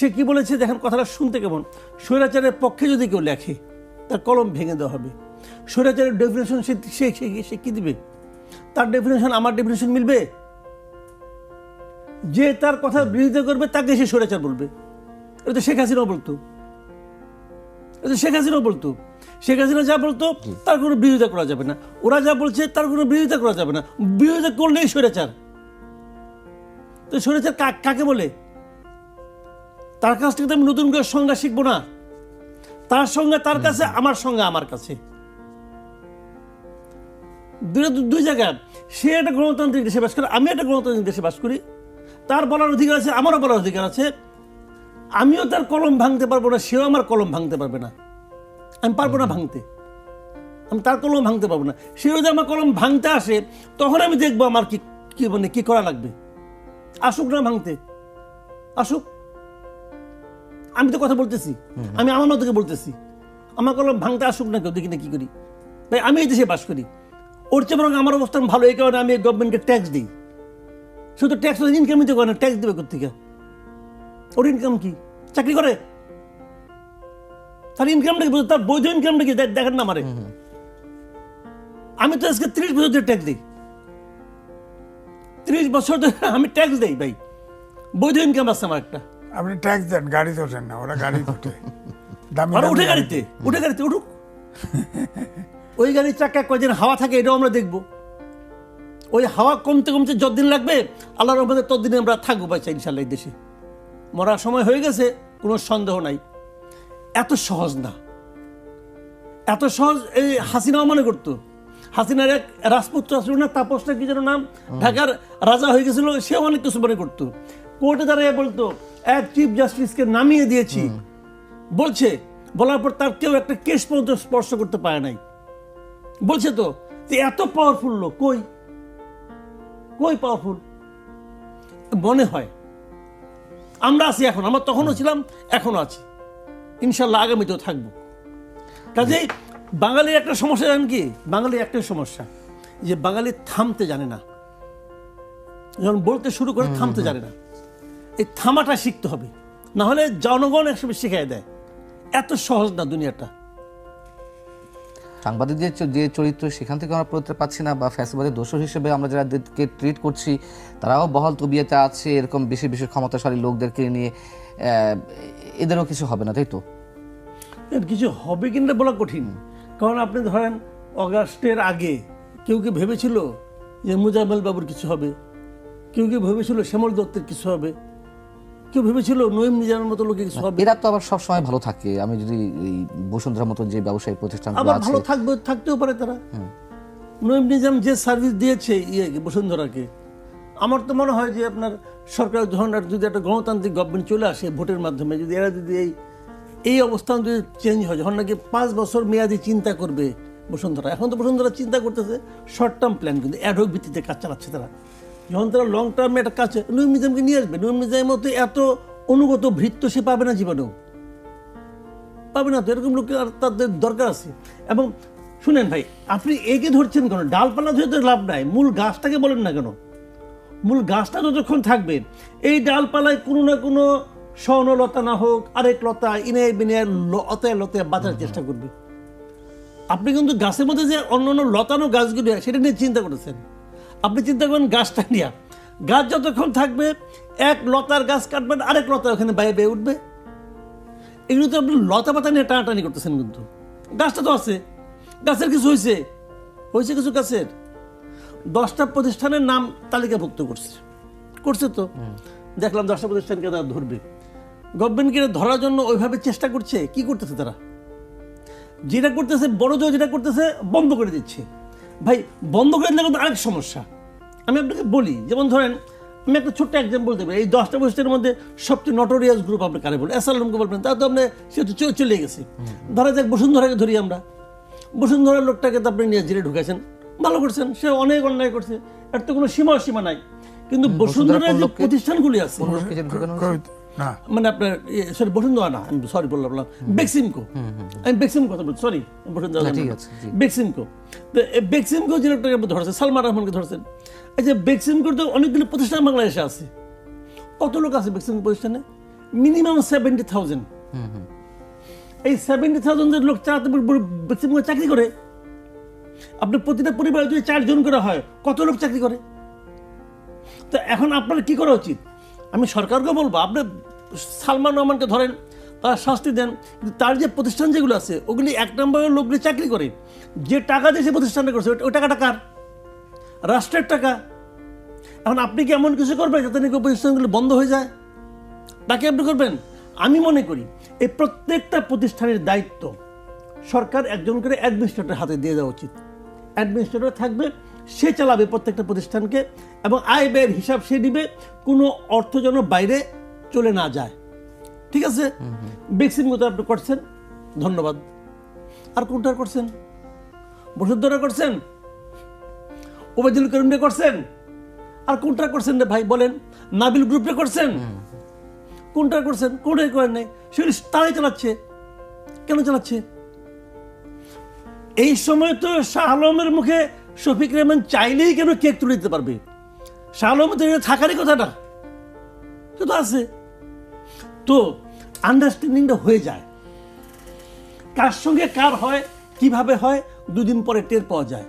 সে কি বলেছে দেখেন কথাটা শুনতে কেমন? স্বৈরাচারের পক্ষে যদি কেউ লেখে তার কলম ভেঙে দেওয়া হবে। স্বৈরাচারের ডেফিনেশন সে সে সে- সে কি দিবে? তার ডেফিনেশন আমার ডেফিনেশন মিলবে? যে তার কথা বিরোধিতা করবে তাকে সে স্বৈরাচার বলবে। এটা তো শেখ হাসিনাও বলতো। এটা তো শেখ হাসিনাও বলতো। শেখ হাসিনা যা বলতো তার কোনো বিরোধিতা করা যাবে না। ওরা যা বলছে তার কোনো বিরোধিতা করা যাবে না। বিরোধিতা করলেই স্বৈরাচার। তো স্বৈরাচার কাকে বলে? তার কাছ থেকে আমি নতুন করে সংজ্ঞা শিখব না। তার সঙ্গে তার কাছে আমার সঙ্গে আমার কাছে। দুটো দুই জায়গা সে একটা গণতান্ত্রিক দেশে বাস করে আমি একটা গণতান্ত্রিক দেশে বাস করি। তার বলার অধিকার আছে আমারও বলার অধিকার আছে। আমিও তার কলম ভাঙতে পারব না সেও আমার কলম ভাঙতে পারবে না। আমি পারব না ভাঙতে। আমি তার কলম ভাঙতে পারব না। সে যদি আমার কলম ভাঙতে আসে তখন আমি দেখব আমার কি কি মানে কি করা লাগবে। আসুক না ভাঙতে। আসুক। আমি তো কথা বলতেছি। আমি আমার মতো করে বলতেছি। আমার কলম ভাঙতে আসুক না কেউ দেখি না কি করি। ভাই আমি এই দেশে বাস করি। ওর চেয়ে বরং আমার অবস্থান ভালো এই কারণে আমি গভর্নমেন্টকে ট্যাক্স দিই। শুধু ট্যাক্স ইনকামই তো করে না ট্যাক্স দেবে কোথেকে ওর ইনকাম কি? চাকরি করে? তার ইনকামটা কি তার বৈধ ইনকামটা কি? দেখ- দেখেন না আমারে। আমি তো আজকে ত্রিশ বছর ধরে ট্যাক্স দিই। ত্রিশ বছর ধরে আমি ট্যাক্স দিই ভাই। বৈধ ইনকাম আছে আমার একটা। আপনি ট্যাক্স দেন গাড়ি তো ওঠেন না ওরা গাড়ি ওঠে। দামি উঠে গাড়িতে উঠে গাড়িতে উঠুক। ওই গাড়ির চাকা কয়দিন হাওয়া থাকে এটাও আমরা দেখব। ওই হাওয়া কমতে কমতে যতদিন লাগবে আল্লাহ রহমতে ততদিন আমরা থাকব পাইছি ইনশাল্লাহ এই দেশে। মরার সময় হয়ে গেছে কোনো সন্দেহ নাই। এত সহজ না। এত সহজ এই হাসিনাও মনে করতো। হাসিনার এক রাজপুত্র ছিল না তাপসটা কি যেন নাম? ঢাকার রাজা হয়ে গেছিল সেও অনেক কিছু মনে করতো। কোর্টে দাঁড়িয়ে বলতো এক চিফ জাস্টিসকে নামিয়ে দিয়েছি। বলছে বলার পর তার কেউ একটা কেস পর্যন্ত স্পর্শ করতে পারে নাই। বলছে তো যে এত পাওয়ারফুল লোক কই? কই পাওয়ারফুল মনে হয়। আমরা আছি এখন আমরা তখনও ছিলাম এখনও আছি। ইনশাল্লাহ আগামীতেও থাকব। কাজেই বাঙালির একটা সমস্যা জানেন কি? বাঙালির একটাই সমস্যা যে বাঙালি থামতে জানে না। যখন বলতে শুরু করে থামতে জানে না। এই থামাটা শিখতে হবে। না হলে জনগণ একসময় শিখাই দেয়। এত সহজ না দুনিয়াটা। সাংবাদিকদের যে চরিত্র সেখান থেকে আমরা পড়তে পাচ্ছি না বা ফ্যাসিবাদের দোষর হিসেবে আমরা যারাদেরকে ট্রিট করছি তারাও বহাল তবিয়াতে আছে এরকম বেশি বেশি ক্ষমতাশালী লোকদেরকে নিয়ে এদেরও কিছু হবে না তাই তো? কিছু হবে কিনা বলা কঠিন। কারণ আপনি ধরেন অগাস্টের আগে কেউ কি ভেবেছিল যে মুজাম্মেল বাবুর কিছু হবে? কেউ কি ভেবেছিল শ্যামল দত্তের কিছু হবে? কেউ ভেবেছিল নঈম নিজামের মতো কিছু হবে? এরা তো আবার সব সময় ভালো থাকে। আমি যদি এই বসুন্ধরার মতো যে ব্যবসায়ী প্রতিষ্ঠানগুলো আবার ভালো থাকবে থাকতেও পারে তারা। নঈম নিজাম যে সার্ভিস দিয়েছে ইয়ে বসুন্ধরাকে আমার তো মনে হয় যে আপনার সরকার যখন যদি একটা গণতান্ত্রিক গভর্নমেন্ট চলে আসে ভোটের মাধ্যমে যদি এরা যদি এই এই অবস্থান যদি চেঞ্জ হয় যখন নাকি পাঁচ বছর মেয়াদি চিন্তা করবে বসুন্ধরা। এখন তো বসুন্ধরা চিন্তা করতেছে শর্ট টার্ম প্ল্যান কিন্তু অ্যাডহক ভিত্তিতে কাজ চালাচ্ছে তারা। যখন তারা লং টার্মে একটা কাজ নঈম নিজামকে নিয়ে আসবে নঈম নিজামের মতো এত অনুগত ভৃত্য সে পাবে না জীবনেও। পাবে না তো, এরকম লোকের আর তাদের দরকার আছে। এবং শুনেন ভাই, আপনি একে ধরছেন কেন? ডালপালা ধরে তো লাভ নাই, মূল গাছটাকে বলেন না কেন? মূল গাছটা যতক্ষণ থাকবে, এই ডালপালায় কোনো না কোনো স্বর্ণলতা না হোক, আরেক লতা ইনে বিনে লতায় লতায় বাঁচার চেষ্টা করবে। আপনি কিন্তু গাছের মধ্যে যে অন্য অন্য লতানো গাছগুলি সেটা নিয়ে চিন্তা করেছেন। আপনি চিন্তা করেন গাছটা নিয়ে। গাছ যতক্ষণ থাকবে এক লতার গাছ কাটবেন আরেক লতা ওখানে বাইরে বেয়ে উঠবে। এগুলো তো আপনি লতা পাতা নিয়ে টানাটানি করতেছেন কিন্তু। গাছটা তো আছে। গাছের কিছু হয়েছে হয়েছে কিছু গাছের। দশটা প্রতিষ্ঠানের নাম তালিকাভুক্ত করছে। করছে তো। দেখলাম দশটা প্রতিষ্ঠানকে তারা ধরবে। গভর্নমেন্টকে ধরার জন্য ওইভাবে চেষ্টা করছে কি করতেছে তারা? যেটা করতেছে বড় জয় যেটা করতেছে বন্ধ করে দিচ্ছে। ভাই বন্ধ করে দিলে কিন্তু আরেক সমস্যা। আমি আপনাকে বলি যেমন ধরেন আমি একটা ছোট্ট এক্সাম্পল দেবো এই দশটা বছরের মধ্যে সবচেয়ে নটোরিয়াস গ্রুপ আপনি কারে বলেন? এসালামকে বলবেন তা তো আপনি সে তো চলে গেছে। ধরা যাক বসুন্ধরাকে ধরি আমরা। বসুন্ধরার লোকটাকে তো আপনি নিয়ে জেলে ঢুকেছেন। ভালো করছেন। সে অনেক অন্যায় করছে। এর তো কোনো সীমা সীমা নাই। কিন্তু বসুন্ধরার যে প্রতিষ্ঠানগুলি আছে মানে আপনার সরি বসুন্ধরা না আমি সরি বললাম বললাম বেক্সিমকো। আমি বেক্সিমকো কথা বলছি সরি বসুন্ধরা। বেক্সিমকো। তো বেক্সিমকো যে লোকটাকে আপনি ধরেছেন সালমান রহমানকে ধরেছেন এই যে বেক্সিমকোর তো অনেকগুলো প্রতিষ্ঠান বাংলাদেশে আছে। কত লোক আছে বেক্সিমকো প্রতিষ্ঠানে? মিনিমাম সেভেন্টি থাউজেন্ড এই সেভেন্টি থাউজেন্ডের লোক চালাতে পশ্চিমবঙ্গে চাকরি করে। আপনার প্রতিটা পরিবারে যদি চারজন করে হয় কত লোক চাকরি করে? তো এখন আপনার কি করা উচিত? আমি সরকারকে বলব, আপনি সালমান রহমানকে ধরেন, তার শাস্তি দেন, কিন্তু তার যে প্রতিষ্ঠান যেগুলো আছে, ওগুলি এক নম্বরের লোকগুলি চাকরি করে। যে টাকা দিয়ে সে প্রতিষ্ঠানটা করছে ওই- টাকাটা কার? রাষ্ট্রের টাকা। এখন আপনি কি এমন কিছু করবেন যাতে নাকি প্রতিষ্ঠানগুলো বন্ধ হয়ে যায়? তাকে আপনি করবেন? আমি মনে করি, এই প্রত্যেকটা প্রতিষ্ঠানের দায়িত্ব সরকার একজন করে অ্যাডমিনিস্ট্রেটর হাতে দিয়ে দেওয়া উচিত। অ্যাডমিনিস্ট্রেটর থাকবে সে চালাবে প্রত্যেকটা প্রতিষ্ঠানকে এবং আয় ব্যয়ের হিসাব সে দিবে কোনো অর্থ যেন বাইরে চলে না যায়। ঠিক আছে? বেক্সিম মতো আপনি করছেন ধন্যবাদ। আর কোনটা করছেন? বসুন্ধরা করছেন? ওবায়দুল করিমরে করছেন? আর কোনটা করছেন রে ভাই বলেন? নাবিল গ্রুপে করছেন? কোনটা করছেন? কোনটাই করেন নাই? সেগুলি তারাই চালাচ্ছে। কেন চালাচ্ছে? এই সময় তো শাহ আলমের মুখে শফিক রহমান চাইলেই কেন কেক তুলে দিতে পারবে? শাহ তো এখানে থাকারই কথা না সে তো আছে। তো আন্ডারস্ট্যান্ডিংটা হয়ে যায়। কার সঙ্গে কার হয়, কীভাবে হয়, দুদিন পরে টের পাওয়া যায়।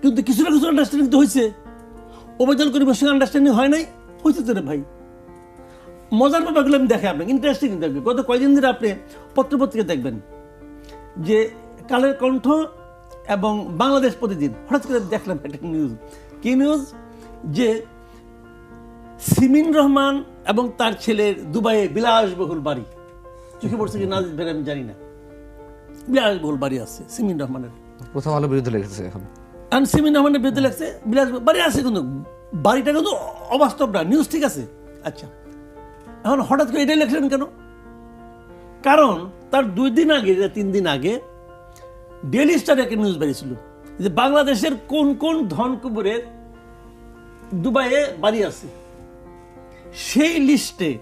কিন্তু কিছু না কিছু আন্ডারস্ট্যান্ডিং তো হয়েছে ওবায়দুল করিমের সঙ্গে আন্ডারস্ট্যান্ডিং হয় নাই হয়েছে তো রে ভাই। মজার ব্যাপারগুলো আমি দেখে আপনাকে ইন্টারেস্টিং দেখবেন গত কয়দিন ধরে আপনি পত্রপত্রিকা দেখবেন যে কালের কণ্ঠ এবং বাংলাদেশ প্রতিদিন হঠাৎ করে দেখলাম একটা নিউজ কি নিউজ যে সিমিন রহমান এবং তার ছেলের দুবাইয়ে বিলাসবহুল বাড়ি। চোখে পড়ছে কি না বের আমি জানি না। বিলাসবহুল বাড়ি আছে সিমিন রহমানের। প্রথম আলো বিরুদ্ধে লেগেছে এখন। কারণ সিমিন রহমানের বিরুদ্ধে লাগছে বিলাস বাড়ি আছে কিন্তু বাড়িটা কিন্তু অবাস্তব না নিউজ ঠিক আছে। আচ্ছা এখন হঠাৎ করে এটাই লেখলেন কেন? কারণ তার দুই দিন আগে তিন দিন আগে ডেলি স্টার একটা নিউজ বেরিয়েছিল যে বাংলাদেশের কোন কোন ধনকুবের দুবাইয়ে বাড়ি আছে। সেই লিস্টে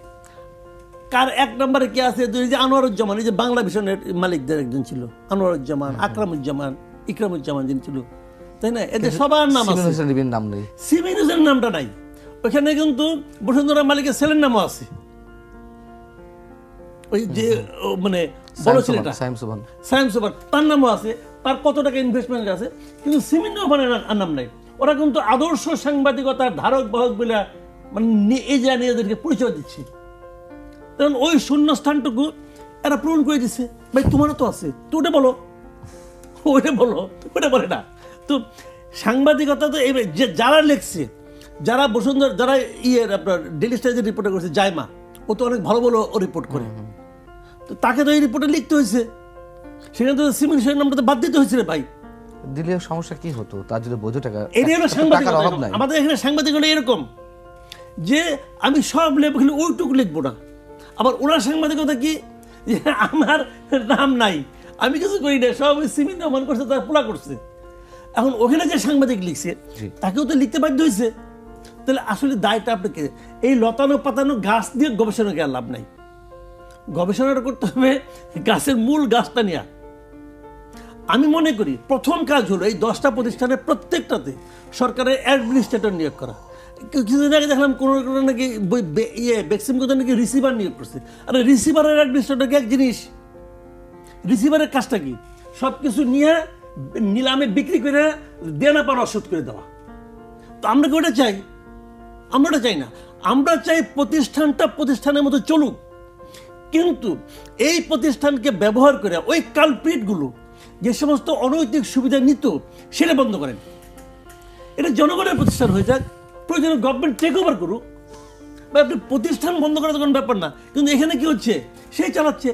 কার এক নম্বরে কে আছে? যে আনোয়ারুজ্জামান এই যে বাংলা ভিশনের মালিকদের একজন ছিল আনোয়ারুজ্জামান আকরামুজ্জামান ইকরামুজ্জামান যিনি ছিল। তাই না? এদের সবার নাম আছে। নাম নেই। সিমিন নামটা নাই। ওখানে কিন্তু বসুন্ধরা মালিকের ছেলের নামও আছে। ওই যে মানে বড় ছেলেটা। সাইম সুবহান সায়েন্স সুপার তার নামও আছে তার কত টাকা ইনভেস্টমেন্ট আছে কিন্তু সিমিন রহমানের নাম নাই। ওরা কিন্তু আদর্শ সাংবাদিকতার ধারক বাহক বলে মানে এই যে নিজেদেরকে পরিচয় দিচ্ছে। কারণ ওই শূন্য স্থানটুকু এরা পূরণ করে দিচ্ছে ভাই তোমারও তো আছে। তো ওটা বলো। ওটা বলো। ওটা বলে না। তো সাংবাদিকতা তো এই যে যারা লিখছে যারা বসুন্ধরা যারা ইয়ে আপনার ডেলি স্টাইজের রিপোর্টে করছে জায়মা ও তো অনেক ভালো ভালো রিপোর্ট করে। তো তাকে তো এই রিপোর্টে লিখতে হয়েছে। সেখানে তো সিমিন সেনের নামটা তো বাদ দিতে হয়েছে রে ভাই। দিলে সমস্যা কি হতো? তার যদি বৈধ টাকা এটাই হলো টাকার সাংবাদিকতা আমাদের এখানে সাংবাদিক হলো এরকম যে আমি সব লেখব খালি ওইটুকু লিখব না। আবার ওনার সাংবাদিকতা কি? যে আমার নাম নাই। আমি কিছু করি না সব ওই সিমিন রহমান করছে তার পোলা করছে। এখন ওখানে যে সাংবাদিক লিখছে তাকেও তো লিখতে বাধ্য হয়েছে। তাহলে আসলে দায়টা আপনাকে। এই লতানো পাতানো গাছ দিয়ে গবেষণা করার লাভ নাই। গবেষণাটা করতে হবে গাছের মূল গাছটা নেওয়া আমি মনে করি প্রথম কাজ হলো এই দশটা প্রতিষ্ঠানের প্রত্যেকটাতে সরকারের অ্যাডমিনিস্ট্রেটর নিয়োগ করা। কিছুদিন আগে দেখলাম কোনো কোনো নাকি ইয়ে ভ্যাকসিন কোথাও নাকি রিসিভার নিয়োগ করছে। আরে রিসিভারের অ্যাডমিনিস্ট্রেটর কি এক জিনিস? রিসিভারের কাজটা কি? সব কিছু নিয়ে নিলামে বিক্রি করে দেনা পাওয়া শোধ করে দেওয়া। তো আমরা কি ওটা চাই? আমরা ওটা চাই না। আমরা চাই প্রতিষ্ঠানটা প্রতিষ্ঠানের মতো চলুক। কিন্তু এই প্রতিষ্ঠানকে ব্যবহার করে ওই কালপ্রিটগুলো যে সমস্ত অনৈতিক সুবিধা নিত সেটা বন্ধ করেন। এটা জনগণের প্রতিষ্ঠান হয়ে যাক প্রয়োজনে গভর্নমেন্ট টেক ওভার করুক। বা আপনি প্রতিষ্ঠান বন্ধ করা তো কোনো ব্যাপার না কিন্তু এখানে কি হচ্ছে? সেই চালাচ্ছে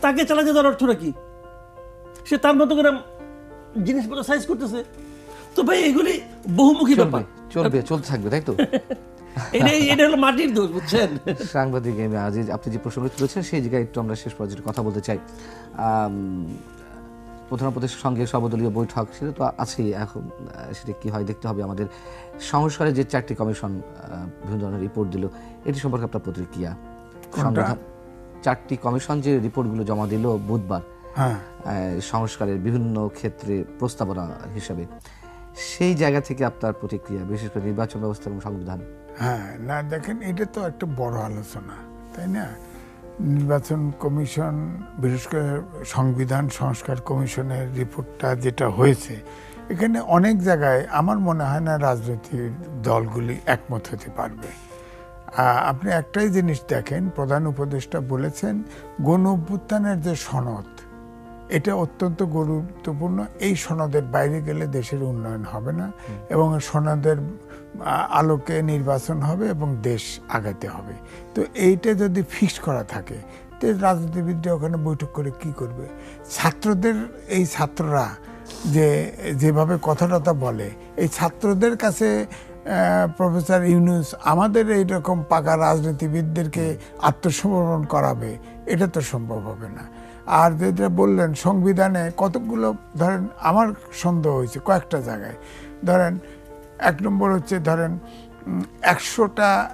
তাকে চালাচ্ছে তার অর্থটা কি? সে তার মতো করে জিনিসপত্র সাইজ করতেছে। তো ভাই এগুলি বহুমুখী ব্যাপার। চলবে চলতে থাকবে তাই তো? এটা এটা হলো মাটির দোষ বুঝছেন? সাংবাদিক এম আজিজ আপনি যে প্রসঙ্গ তুলেছেন সেই জায়গায় একটু আমরা শেষ পর্যায়ে কথা বলতে চাই। আম, প্রধান উপদেশের সঙ্গে সর্বদলীয় বৈঠক সেটা তো আছেই এখন সেটা কি হয় দেখতে হবে। আমাদের সংস্কারের যে চারটি কমিশন আহ, বিভিন্ন ধরনের রিপোর্ট দিল এটি সম্পর্কে আপনার প্রতিক্রিয়া? সংবিধান চারটি কমিশন যে রিপোর্টগুলো জমা দিল বুধবার হ্যাঁ। আহ, সংস্কারের বিভিন্ন ক্ষেত্রে প্রস্তাবনা হিসাবে। সেই জায়গা থেকে আপনার প্রতিক্রিয়া, বিশেষ করে নির্বাচন ব্যবস্থা এবং সংবিধান? হ্যাঁ না, দেখেন, এটা তো একটা বড় আলোচনা, তাই না? নির্বাচন কমিশন, বিশেষ করে সংবিধান সংস্কার কমিশনের রিপোর্টটা যেটা হয়েছে, এখানে অনেক জায়গায় আমার মনে হয় না রাজনৈতিক দলগুলি একমত হতে পারবে। আপনি একটাই জিনিস দেখেন, প্রধান উপদেষ্টা বলেছেন গণ অভ্যুত্থানের যে সনদ এটা অত্যন্ত গুরুত্বপূর্ণ। এই সনদের বাইরে গেলে দেশের উন্নয়ন হবে না এবং সনদের আলোকে নির্বাচন হবে এবং দেশ আগাতে হবে। তো এইটা যদি ফিক্স করা থাকে তো রাজনীতিবিদরা ওখানে বৈঠক করে কি করবে? ছাত্রদের এই ছাত্ররা যে যেভাবে কথা টথা বলে এই ছাত্রদের কাছে প্রফেসর ইউনুস আমাদের এইরকম পাকা রাজনীতিবিদদেরকে আত্মসমর্পণ করাবে এটা তো সম্ভব হবে না। আর যেটা বললেন সংবিধানে কতগুলো, ধরেন আমার সন্দেহ হয়েছে কয়েকটা জায়গায়। ধরেন এক নম্বর হচ্ছে, ধরেন একশোটা